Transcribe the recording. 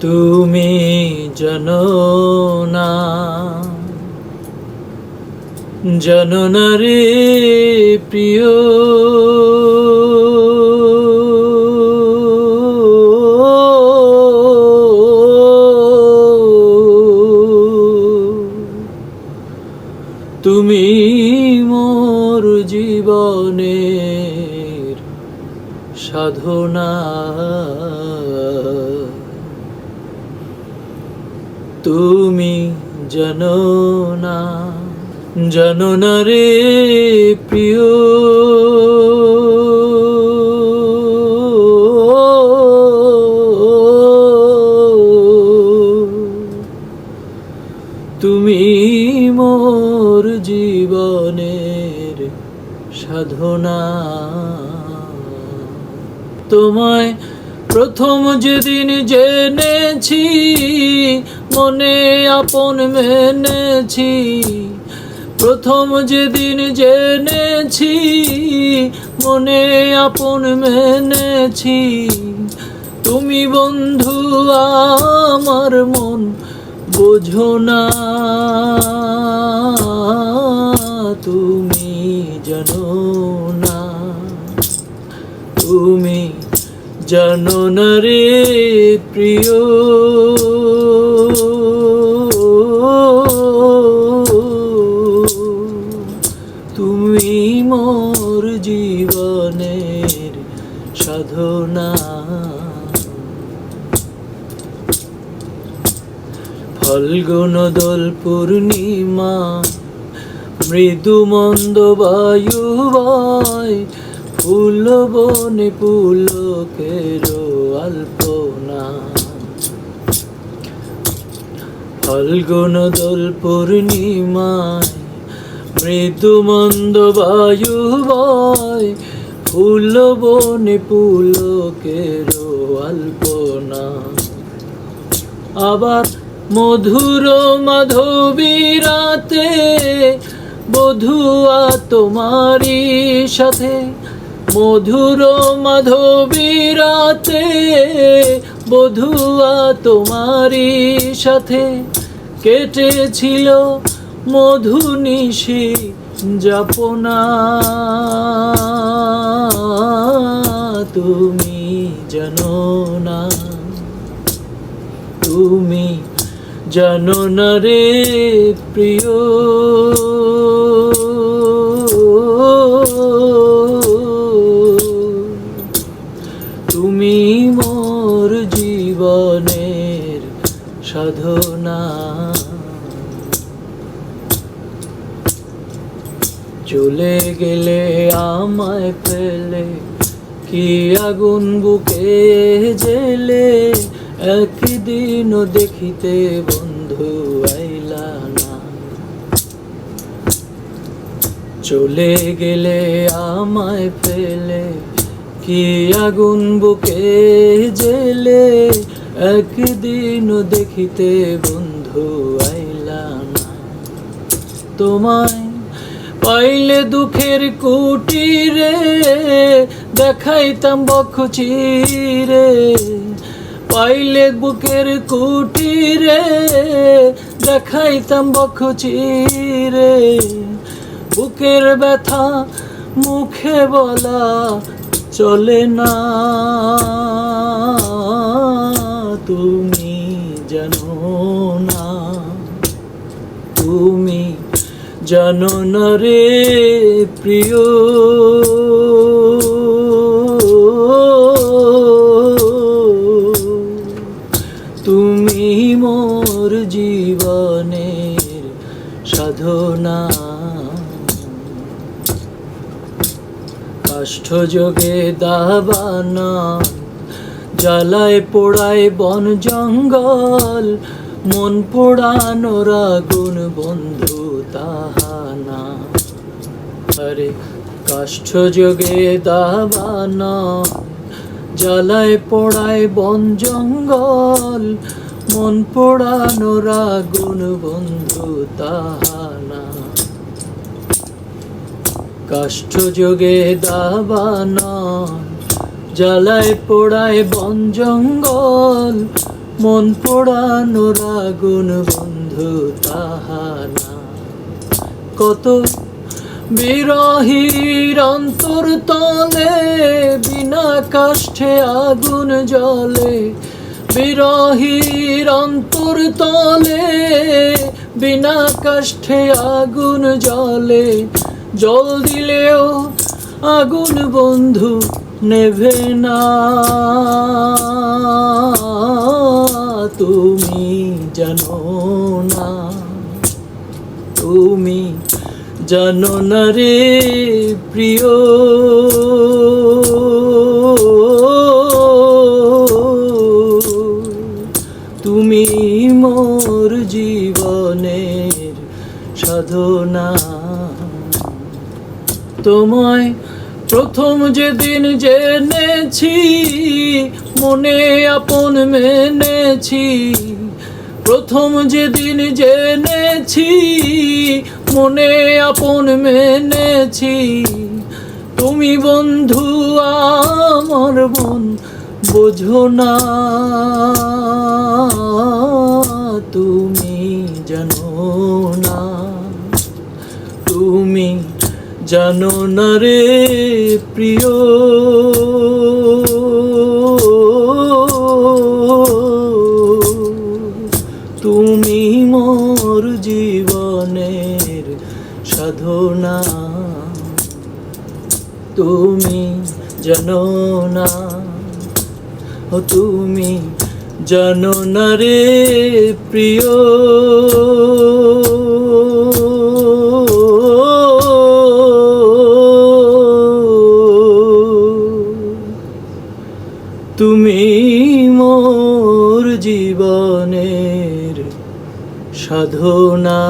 তুমি জানো না জানো না রে প্রিয়। তুমি মোর জীবনের সাধনা। তুমি জানো না জানো না রে প্রিয়। তুমি মোর জীবনের সাধনা। তোমায় প্রথম যেদিন জেনেছি, মনে আপন মেনেছি। প্রথম যেদিন জেনেছি, মনে আপন মেনেছি। তুমি বন্ধু, আমার মন বোঝো না। তুমি জানো না রে প্রিয়। তুমি মোর জীবনের সাধনা। ফলগুন, দোল, পূর্ণিমা, মৃদু মন্দ বায়ু বয় ফুল বনে পুলকের আলপনা। ফলগুন দোল পূর্ণিমায় মৃদু মন্দ বায়ু বয় ফুল বনে পুলকের আলপনা। আবার মধুর মাধবী রাতে বধুয়া তোমারই সাথে মধুর মাধবী রাতে বধুয়া তোমারই সাথে কেটেছিল মধু নিশি যাপনা। তুমি জানো না, তুমি জানো না রে প্রিয়। চলে গেলে আমায় ফেলে কি আগুন বুকে জেলে? একদিন দেখিতে বন্ধু আইলা না। চলে গেলে আমায় ফেলে কি আগুন বুকে জেলে? একদিন দেখিতে বন্ধু আইলা না। তোমায় পাইলে দুঃখের কুটিরে দেখাইতাম বক্ষ চিরে। পাইলে বুকের কুটিরে দেখাইতাম বক্ষ চিরে। বুকের ব্যথা মুখে বলা চলে না। তুমি জানো না, তুমি জানো না রে প্রিয়। তুমি মোর জীবনের সাধনা। কাষ্ঠ যোগে দাবানা জ্বালায় পোড়ায় বন জঙ্গল, মন পোড়ানোর আগুন বন্ধু। তাহানা। আরে কাষ্ঠ যোগে দাবানা, জ্বালায় পোড়ায় বন জঙ্গল, মন পোড়ানোর আগুন বন্ধু তাহানা। কাষ্ঠ যোগে দাবানা, জ্বালায় পোড়ায় বন জঙ্গল, মন পোড়ানোর আগুন বন্ধু তাহানা। কত বিরহীর অন্তর তলে, বিনা কাষ্ঠে আগুন জ্বলে। বিরহীর অন্তর তলে, বিনা কাষ্ঠে আগুন জ্বলে। জল দিলেও আগুন বন্ধু নেভে না। তুমি জানো না। তুমি জানো না রে প্রিয়। তুমি মোর জীবনের সাধনা। তোমায় প্রথম যেদিন জেনেছি, মনে আপন মেনেছি। প্রথম যেদিন জেনেছি, মনে আপন মেনেছি। তুমি বন্ধু, আমার মন বোঝো না। তুমি জানো না। তুমি জানো না রে প্রিয়। জানো না? ও তুমি জানো না রে প্রিয়। তুমি মোর জীবনের সাধনা।